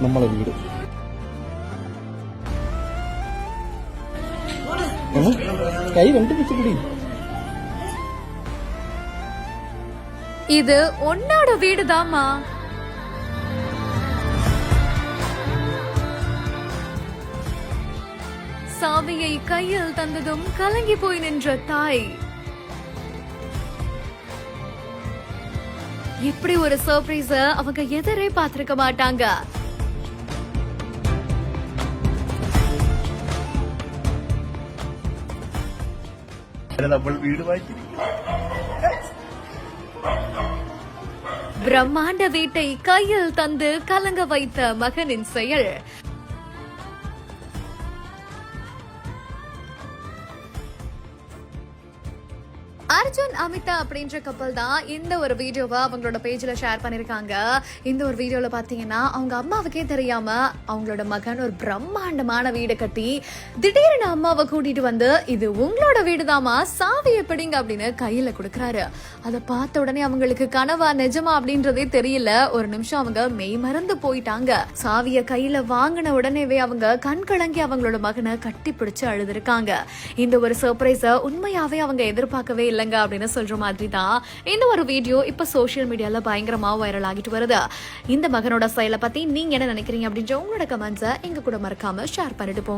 നമ്മളെ വീട് ഉം. കൈ രണ്ടു പിടിച്ചുപിടി இது உன்னோட வீடுதாம்மா சாவியை கையில் தந்ததும் கலங்கி போய் நின்ற தாய் இப்படி ஒரு சர்ப்ரைஸ அவங்க எதிரே பார்த்திருக்க மாட்டாங்க നമ്മൾ വീട് വാങ്ങിച്ചിരിക്കും பிரம்மாண்ட வீட்டை கையில் தந்து கலங்க வைத்த மகனின் செயல் அர்ஜுன் அமிதா அப்படின்ற கப்பல் தான் இந்த ஒரு வீடியோவை அவங்களோட பேஜில் ஷேர் பண்ணியிருக்காங்க இந்த ஒரு வீடியோவில் பார்த்தீங்கன்னா அவங்க அம்மாவுக்கே தெரியாமல் அவங்களோட மகன் ஒரு பிரம்மாண்டமான வீடு கட்டி திடீர்னு அம்மாவை கூட்டிட்டு வந்து இது உங்களோட வீடுதாம்மா சாவி எப்படிங்க அப்படின்னு கையில் கொடுக்கறாரு. அதை பார்த்த உடனே அவங்களுக்கு கனவா நிஜமா அப்படின்றதே தெரியல. ஒரு நிமிஷம் அவங்க மெய் மறந்து போயிட்டாங்க. சாவியை கையில் வாங்கின உடனேவே அவங்க கண் கலங்கி அவங்களோட மகனை கட்டி பிடிச்சு அழுதுருக்காங்க. இந்த ஒரு சர்ப்ரைஸை உண்மையாகவே அவங்க எதிர்பார்க்கவே இல்லைங்க அப்படின்னு சொல்ற மாதிரி தான் இந்த ஒரு வீடியோ இப்ப சோஷியல் மீடியால பயங்கரமா வைரல் ஆகிட்டு வருது. இந்த மகனோட செயலை பத்தி நீங்க என்ன நினைக்கிறீங்க அப்படின்ற உங்களோட கமெண்ட்ஸை எங்க கூட மறக்காம ஷேர் பண்ணிட்டு போங்க.